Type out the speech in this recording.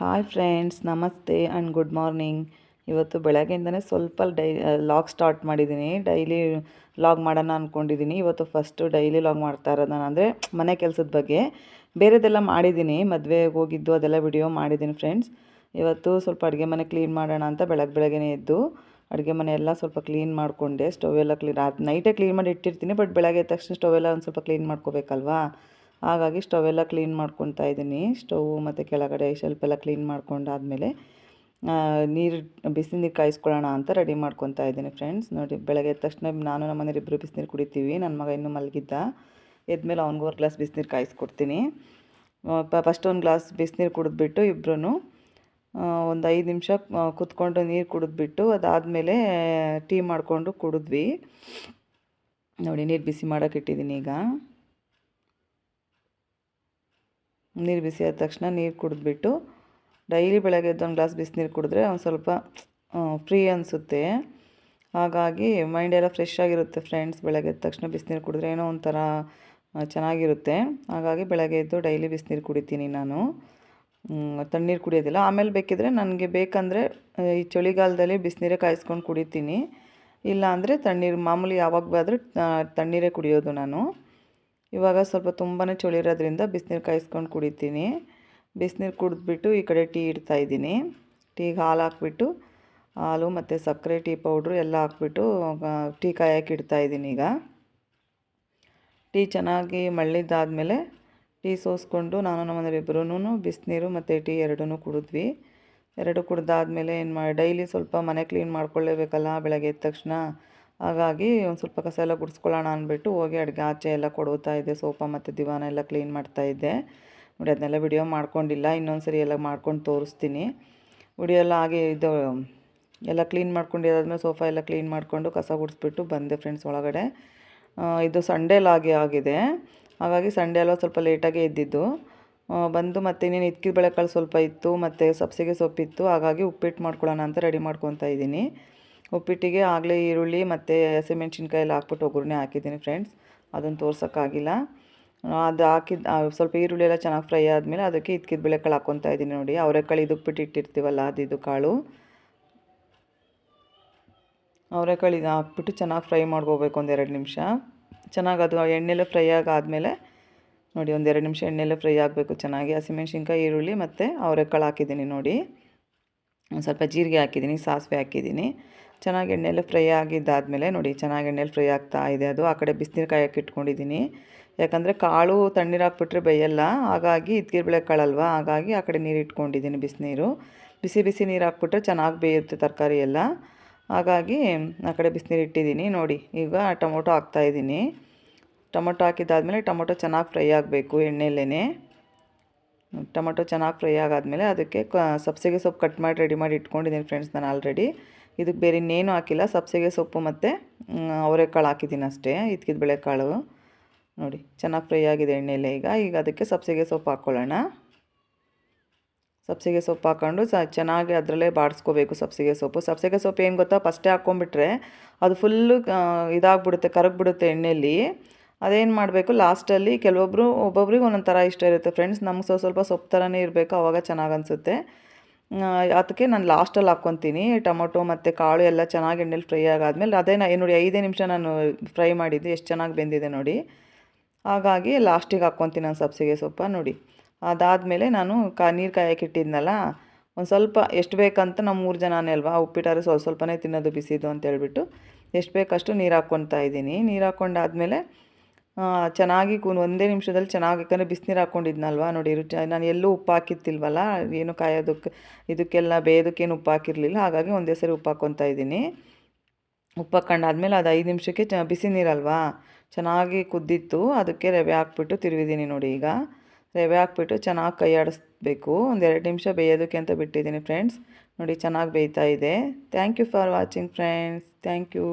Hi friends namaste and good morning ಇವತ್ತು ಬೆಳಗ್ಗೆಯಿಂದನೇ ಸ್ವಲ್ಪ ಡೈ ಲಾಗ್ ಸ್ಟಾರ್ಟ್ ಮಾಡಿದ್ದೀನಿ. ಡೈಲಿ ಲಾಗ್ ಮಾಡೋಣ ಅಂದ್ಕೊಂಡಿದ್ದೀನಿ ಇವತ್ತು ಫಸ್ಟು ಡೈಲಿ ಲಾಗ್ ಮಾಡ್ತಾ ಇರೋದು ನಾನು. ಅಂದರೆ ಮನೆ ಕೆಲಸದ ಬಗ್ಗೆ. ಬೇರೆದೆಲ್ಲ ಮಾಡಿದ್ದೀನಿ. ಮದುವೆಗೆ ಹೋಗಿದ್ದು ಅದೆಲ್ಲ ವಿಡಿಯೋ ಮಾಡಿದ್ದೀನಿ ಫ್ರೆಂಡ್ಸ್ ಇವತ್ತು ಸ್ವಲ್ಪ ಅಡುಗೆ ಮನೆ ಕ್ಲೀನ್ ಮಾಡೋಣ ಅಂತ ಬೆಳಗ್ಗೆ ಬೆಳಗ್ಗೆನೇ ಎದ್ದು ಅಡುಗೆ ಮನೆ ಎಲ್ಲ ಸ್ವಲ್ಪ ಕ್ಲೀನ್ ಮಾಡಿಕೊಂಡೆ. ಸ್ಟೌವೆಲ್ಲ ಎಲ್ಲ ಕ್ಲೀನ್ ನೈಟೇ ಕ್ಲೀನ್ ಮಾಡಿ ಇಟ್ಟಿರ್ತೀನಿ ಬಟ್ ಬೆಳಗ್ಗೆ ತಕ್ಷಣ ಸ್ಟವ್ ಎಲ್ಲ ಒಂದು ಸ್ವಲ್ಪ ಕ್ಲೀನ್ ಮಾಡ್ಕೋಬೇಕಲ್ವಾ? ಹಾಗಾಗಿ ಸ್ಟವ್ ಎಲ್ಲ ಕ್ಲೀನ್ ಮಾಡ್ಕೊತಾ ಇದ್ದೀನಿ. ಸ್ಟವ್ ಮತ್ತು ಕೆಳಗಡೆ ಶೆಲ್ಫ್ ಎಲ್ಲ ಕ್ಲೀನ್ ಮಾಡ್ಕೊಂಡಾದಮೇಲೆ ನೀರು, ಬಿಸಿ ನೀರು ಕಾಯಿಸ್ಕೊಳ್ಳೋಣ ಅಂತ ರೆಡಿ ಮಾಡ್ಕೊತಾ ಇದ್ದೀನಿ ಫ್ರೆಂಡ್ಸ್. ನೋಡಿ, ಬೆಳಗ್ಗೆ ಎದ್ದ ತಕ್ಷಣ ನಾನು ನಮ್ಮ ಮನೇಲಿ ಇಬ್ಬರು ಬಿಸಿನೀರು ಕುಡಿತೀವಿ. ನನ್ನ ಮಗ ಇನ್ನೂ ಮಲಗಿದ್ದ. ಎದ್ಮೇಲೆ ಅವ್ನಿಗೆ ಗ್ಲಾಸ್ ಬಿಸಿನೀರು ಕಾಯಿಸ್ಕೊಡ್ತೀನಿ. ಫಸ್ಟ್ ಒಂದು ಗ್ಲಾಸ್ ಬಿಸಿನೀರು ಕುಡಿದ್ಬಿಟ್ಟು ಇಬ್ಬರೂ ಒಂದು ಐದು ನಿಮಿಷ ಕುತ್ಕೊಂಡು ನೀರು ಕುಡಿದ್ಬಿಟ್ಟು ಅದಾದಮೇಲೆ ಟೀ ಮಾಡಿಕೊಂಡು ಕುಡಿದ್ವಿ. ನೋಡಿ, ನೀರು ಬಿಸಿ ಮಾಡೋಕೆ ಇಟ್ಟಿದ್ದೀನಿ ಈಗ. ನೀರು ಬಿಸಿ ಆದ ತಕ್ಷಣ ನೀರು ಕುಡಿದ್ಬಿಟ್ಟು ಡೈಲಿ ಬೆಳಗ್ಗೆ ಎದ್ದು ಒಂದು ಗ್ಲಾಸ್ ಬಿಸಿನೀರು ಕುಡಿದ್ರೆ ಒಂದು ಸ್ವಲ್ಪ ಫ್ರೀ ಅನಿಸುತ್ತೆ. ಹಾಗಾಗಿ ಮೈಂಡ್ ಎಲ್ಲ ಫ್ರೆಶ್ ಆಗಿರುತ್ತೆ ಫ್ರೆಂಡ್ಸ್ ಬೆಳಗ್ಗೆ ಎದ್ದ ತಕ್ಷಣ ಬಿಸಿನೀರು ಕುಡಿದ್ರೆ ಏನೋ ಒಂಥರ ಚೆನ್ನಾಗಿರುತ್ತೆ. ಹಾಗಾಗಿ ಬೆಳಗ್ಗೆ ಎದ್ದು ಡೈಲಿ ಬಿಸಿನೀರು ಕುಡಿತೀನಿ ನಾನು. ತಣ್ಣೀರು ಕುಡಿಯೋದಿಲ್ಲ. ಆಮೇಲೆ ಬೇಕಿದ್ರೆ ನನಗೆ ಬೇಕಂದರೆ ಈ ಚಳಿಗಾಲದಲ್ಲಿ ಬಿಸಿನೀರೇ ಕಾಯಿಸ್ಕೊಂಡು ಕುಡಿತೀನಿ. ಇಲ್ಲ ಅಂದರೆ ತಣ್ಣೀರು ಮಾಮೂಲಿ ಯಾವಾಗ ಬಾದರೂ ತಣ್ಣೀರೇ ಕುಡಿಯೋದು ನಾನು. ಇವಾಗ ಸ್ವಲ್ಪ ತುಂಬಾ ಚಳಿ ಇರೋದ್ರಿಂದ ಬಿಸಿನೀರು ಕಾಯಿಸ್ಕೊಂಡು ಕುಡಿತೀನಿ. ಬಿಸಿನೀರು ಕುಡಿದ್ಬಿಟ್ಟು ಈ ಕಡೆ ಟೀ ಇಡ್ತಾಯಿದ್ದೀನಿ ಟೀಗೆ ಹಾಲು ಹಾಕ್ಬಿಟ್ಟು, ಹಾಲು ಮತ್ತು ಸಕ್ಕರೆ, ಟೀ ಪೌಡ್ರು ಎಲ್ಲ ಹಾಕ್ಬಿಟ್ಟು ಟೀ ಕಾಯಕ್ಕೆ ಇಡ್ತಾಯಿದ್ದೀನಿ ಈಗ. ಟೀ ಚೆನ್ನಾಗಿ ಮಳ್ಳಿದ್ದಾದಮೇಲೆ ಟೀ ಸೋಸ್ಕೊಂಡು ನಾನು ನಮ್ಮ ಇಬ್ಬರೂ ಬಿಸಿನೀರು ಮತ್ತು ಟೀ ಎರಡೂ ಕುಡಿದ್ವಿ. ಎರಡು ಕುಡ್ದಾದ್ಮೇಲೆ ಏನು ಮಾಡಿ ಡೈಲಿ ಸ್ವಲ್ಪ ಮನೆ ಕ್ಲೀನ್ ಮಾಡ್ಕೊಳ್ಳೇಬೇಕಲ್ಲ ಬೆಳಗ್ಗೆ ಎದ್ದ ತಕ್ಷಣ. ಹಾಗಾಗಿ ಒಂದು ಸ್ವಲ್ಪ ಕಸ ಎಲ್ಲ ಗುಡಿಸ್ಕೊಳ್ಳೋಣ ಅಂದ್ಬಿಟ್ಟು ಹೋಗಿ ಅಡುಗೆ ಆಚೆ ಎಲ್ಲ ಕೊಡುತ್ತಾ ಇದ್ದೆ. ಸೋಫಾ ಮತ್ತು ದಿವಾನ ಎಲ್ಲ ಕ್ಲೀನ್ ಮಾಡ್ತಾ ಇದ್ದೆ. ನೋಡಿ, ಅದನ್ನೆಲ್ಲ ವಿಡಿಯೋ ಮಾಡ್ಕೊಂಡಿಲ್ಲ. ಇನ್ನೊಂದು ಸರಿ ಎಲ್ಲ ಮಾಡ್ಕೊಂಡು ತೋರಿಸ್ತೀನಿ. ವಿಡಿಯೋ ಎಲ್ಲ ಹಾಗೆ ಇದು ಎಲ್ಲ ಕ್ಲೀನ್ ಮಾಡ್ಕೊಂಡಿರೋದ್ಮೇಲೆ ಸೋಫಾ ಎಲ್ಲ ಕ್ಲೀನ್ ಮಾಡಿಕೊಂಡು ಕಸ ಗುಡಿಸ್ಬಿಟ್ಟು ಬಂದೆ ಫ್ರೆಂಡ್ಸ್ ಒಳಗಡೆ. ಇದು ಸಂಡೇ ಲಾಗೆ ಆಗಿದೆ. ಹಾಗಾಗಿ ಸಂಡೇ ಎಲ್ಲ ಸ್ವಲ್ಪ ಲೇಟಾಗೇ ಇದ್ದಿದ್ದು ಬಂದು ಮತ್ತೆ ಇನ್ನೇನು ಇದ್ಕಿದ ಬೆಳೆಕಾಳು ಸ್ವಲ್ಪ ಇತ್ತು, ಮತ್ತು ಸಬ್ಸಿಗೆ ಸೊಪ್ಪಿತ್ತು. ಹಾಗಾಗಿ ಉಪ್ಪಿಟ್ಟು ಮಾಡ್ಕೊಳ್ಳೋಣ ಅಂತ ರೆಡಿ ಮಾಡ್ಕೊತಾ ಇದ್ದೀನಿ. ಉಪ್ಪಿಟ್ಟಿಗೆ, ಆಗಲೇ ಈರುಳ್ಳಿ ಮತ್ತು ಹಸಿಮೆಣ್ಸಿನ್ಕಾಯಿ ಎಲ್ಲ ಹಾಕ್ಬಿಟ್ಟು ಒಗ್ಗರಣೆ ಹಾಕಿದ್ದೀನಿ ಫ್ರೆಂಡ್ಸ್ ಅದನ್ನು ತೋರ್ಸೋಕ್ಕಾಗಿಲ್ಲ. ಅದು ಹಾಕಿದ ಸ್ವಲ್ಪ ಈರುಳ್ಳಿ ಎಲ್ಲ ಚೆನ್ನಾಗಿ ಫ್ರೈ ಆದಮೇಲೆ ಅದಕ್ಕೆ ಇದ್ಕಿದ ಬೇಳೆಕಾಳು ಹಾಕ್ಕೊತಾ ಇದ್ದೀನಿ ನೋಡಿ. ಅವರೆಕಾಳು ಇದಕ್ಕೆ ಬಿಟ್ಟು ಇಟ್ಟಿರ್ತೀವಲ್ಲ, ಅದು ಇದು ಕಾಳು. ಅವರೆಕಾಳು ಇದು ಹಾಕ್ಬಿಟ್ಟು ಚೆನ್ನಾಗಿ ಫ್ರೈ ಮಾಡ್ಕೋಬೇಕು ಒಂದೆರಡು ನಿಮಿಷ. ಚೆನ್ನಾಗಿ ಅದು ಎಣ್ಣೆಲ್ಲ ಫ್ರೈ ಆಗಾದಮೇಲೆ ನೋಡಿ ಒಂದೆರಡು ನಿಮಿಷ ಎಣ್ಣೆಲ್ಲ ಫ್ರೈ ಆಗಬೇಕು ಚೆನ್ನಾಗಿ. ಹಸಿಮೆಣ್ಸಿನ್ಕಾಯಿ ಈರುಳ್ಳಿ ಮತ್ತು ಅವರೆಕಾಳು ಹಾಕಿದ್ದೀನಿ ನೋಡಿ. ಒಂದು ಸ್ವಲ್ಪ ಜೀರಿಗೆ ಹಾಕಿದ್ದೀನಿ, ಸಾಸಿವೆ ಹಾಕಿದ್ದೀನಿ. ಚೆನ್ನಾಗಿ ಎಣ್ಣೆಯಲ್ಲಿ ಫ್ರೈ ಆಗಿದ್ದಾದಮೇಲೆ ನೋಡಿ ಚೆನ್ನಾಗಿ ಎಣ್ಣೆಲಿ ಫ್ರೈ ಆಗ್ತಾ ಇದೆ ಅದು. ಆ ಕಡೆ ಬಿಸಿನೀರು ಇಟ್ಕೊಂಡಿದ್ದೀನಿ. ಯಾಕಂದರೆ ಕಾಳು ತಣ್ಣೀರು ಹಾಕ್ಬಿಟ್ರೆ ಬೇಯಲ್ಲ, ಹಾಗಾಗಿ ಇದ್ಗಿರ್ಬೇಳೆ ಕಾಳಲ್ವ? ಹಾಗಾಗಿ ಆ ಕಡೆ ನೀರು ಇಟ್ಕೊಂಡಿದ್ದೀನಿ ಬಿಸಿನೀರು. ಬಿಸಿ ಬಿಸಿ ನೀರು ಹಾಕ್ಬಿಟ್ರೆ ಚೆನ್ನಾಗಿ ಬೇಯುತ್ತೆ ತರಕಾರಿ ಎಲ್ಲ. ಹಾಗಾಗಿ ಆ ಕಡೆ ಬಿಸಿನೀರು ಇಟ್ಟಿದ್ದೀನಿ. ನೋಡಿ, ಈಗ ಟೊಮೊಟೊ ಹಾಕ್ತಾಯಿದ್ದೀನಿ ಟೊಮೊಟೊ ಹಾಕಿದ್ದಾದಮೇಲೆ ಟೊಮೊಟೊ ಚೆನ್ನಾಗಿ ಫ್ರೈ ಆಗಬೇಕು ಎಣ್ಣೆಯಲ್ಲೇ ಟೊಮೊಟೊ ಚೆನ್ನಾಗಿ ಫ್ರೈ ಆಗಾದಮೇಲೆ ಅದಕ್ಕೆ ಸಬ್ಸಿಗೆ ಸೊಪ್ಪು ಕಟ್ ಮಾಡಿ, ರೆಡಿ ಮಾಡಿ ಇಟ್ಕೊಂಡಿದ್ದೀನಿ ಫ್ರೆಂಡ್ಸ್ ನಾನು ಆಲ್ರೆಡಿ. ಇದಕ್ಕೆ ಬೇರೆ ಇನ್ನೇನು ಹಾಕಿಲ್ಲ. ಸಬ್ಸಿಗೆ ಸೊಪ್ಪು ಮತ್ತು ಅವರೆಕಾಳು ಹಾಕಿದ್ದೀನಿ ಅಷ್ಟೇ. ಇದ್ಕಿದ ಬೇಳೆಕಾಳು. ನೋಡಿ, ಚೆನ್ನಾಗಿ ಫ್ರೈ ಆಗಿದೆ ಎಣ್ಣೆಯಲ್ಲೇ ಈಗ. ಈಗ ಅದಕ್ಕೆ ಸಬ್ಸಿಗೆ ಸೊಪ್ಪು ಹಾಕ್ಕೊಳ್ಳೋಣ ಸಬ್ಸಿಗೆ ಸೊಪ್ಪು ಹಾಕ್ಕೊಂಡು ಸ, ಚೆನ್ನಾಗಿ ಅದರಲ್ಲೇ ಬಾಡಿಸ್ಕೋಬೇಕು ಸಬ್ಸಿಗೆ ಸೊಪ್ಪು. ಸಬ್ಸಿಗೆ ಸೊಪ್ಪು ಏನು ಗೊತ್ತಾ? ಫಸ್ಟೇ ಹಾಕ್ಕೊಂಬಿಟ್ರೆ ಅದು ಫುಲ್ಲು ಇದಾಗ್ಬಿಡುತ್ತೆ, ಕರಗ್ಬಿಡುತ್ತೆ ಎಣ್ಣೆಯಲ್ಲಿ. ಅದೇನು ಮಾಡಬೇಕು? ಲಾಸ್ಟಲ್ಲಿ ಕೆಲವೊಬ್ಬರು ಒಬ್ಬೊಬ್ರಿಗೆ ಒಂದೊಂದು ಥರ ಇಷ್ಟ ಇರುತ್ತೆ. ಫ್ರೆಂಡ್ಸ್, ನಮ್ಗೆ ಸ್ವಲ್ಪ ಸ್ವಲ್ಪ ಸೊಪ್ಪು ಥರನೇ ಇರಬೇಕು. ಆವಾಗ ಚೆನ್ನಾಗಿ ಅನಿಸುತ್ತೆ. ಅದಕ್ಕೆ ನಾನು ಲಾಸ್ಟಲ್ಲಿ ಹಾಕ್ಕೊತೀನಿ ಟೊಮೊಟೊ ಮತ್ತು ಕಾಳು ಎಲ್ಲ ಚೆನ್ನಾಗಿ ಎಣ್ಣೆಲಿ ಫ್ರೈ ಆಗಾದ್ಮೇಲೆ ಅದೇ ನಾ, ನೋಡಿ ಐದೇ ನಿಮಿಷ ನಾನು ಫ್ರೈ ಮಾಡಿದ್ದೆ ಎಷ್ಟು ಚೆನ್ನಾಗಿ ಬೆಂದಿದೆ ನೋಡಿ. ಹಾಗಾಗಿ ಲಾಸ್ಟಿಗೆ ಹಾಕ್ಕೊತೀನಿ ನಾನು ಸಬ್ಸಿಗೆ ಸೊಪ್ಪ ನೋಡಿ. ಅದಾದಮೇಲೆ ನಾನು ಕಾ, ನೀರು ಕಾಯಕ್ಕೆ ಇಟ್ಟಿದ್ನಲ್ಲ, ಒಂದು ಸ್ವಲ್ಪ ಎಷ್ಟು ಬೇಕಂತ ನಮ್ಮ ಮೂರು ಜನನೇ ಅಲ್ವಾ ಉಪ್ಪಿಟ್ಟಾರೆ ಸ್ವಲ್ಪ ಸ್ವಲ್ಪನೇ ತಿನ್ನೋದು ಬಿಸಿದು ಅಂತ ಹೇಳ್ಬಿಟ್ಟು ಎಷ್ಟು ಬೇಕಷ್ಟು ನೀರು ಹಾಕ್ಕೊತಾ ಇದ್ದೀನಿ. ನೀರು ಹಾಕ್ಕೊಂಡಾದ್ಮೇಲೆ ಚೆನ್ನಾಗಿ ಒಂದೇ ನಿಮಿಷದಲ್ಲಿ ಚೆನ್ನಾಗಿ, ಯಾಕಂದರೆ ಬಿಸಿನೀರು ಹಾಕ್ಕೊಂಡಿದ್ನಲ್ವ ನೋಡಿ, ರುಚಿ, ನಾನು ಎಲ್ಲೂ ಉಪ್ಪು ಹಾಕಿತ್ತಿಲ್ವಲ್ಲ, ಏನು ಕಾಯೋದಕ್ಕೆ ಇದಕ್ಕೆಲ್ಲ ಬೇಯೋದಕ್ಕೇನು ಉಪ್ಪು ಹಾಕಿರಲಿಲ್ಲ, ಹಾಗಾಗಿ ಒಂದೇ ಸರಿ ಉಪ್ಪು ಹಾಕ್ಕೊತಾ ಇದ್ದೀನಿ. ಉಪ್ಪು ಹಾಕ್ಕೊಂಡಾದ್ಮೇಲೆ ಅದು ಐದು ನಿಮಿಷಕ್ಕೆ ಚ, ಬಿಸಿ ನೀರಲ್ವಾ, ಚೆನ್ನಾಗಿ ಕುದ್ದಿತ್ತು, ಅದಕ್ಕೆ ರವೆ ಹಾಕ್ಬಿಟ್ಟು ತಿರುವಿದ್ದೀನಿ ನೋಡಿ ಈಗ. ರವೆ ಹಾಕ್ಬಿಟ್ಟು ಚೆನ್ನಾಗಿ ಕೈ ಆಡಿಸ್ಬೇಕು, ಒಂದು ಎರಡು ನಿಮಿಷ ಬೇಯೋದಕ್ಕೆ ಅಂತ ಬಿಟ್ಟಿದ್ದೀನಿ ಫ್ರೆಂಡ್ಸ್. ನೋಡಿ, ಚೆನ್ನಾಗಿ ಬೇಯ್ತಾ ಇದೆ. Thank you for watching friends. Thank you.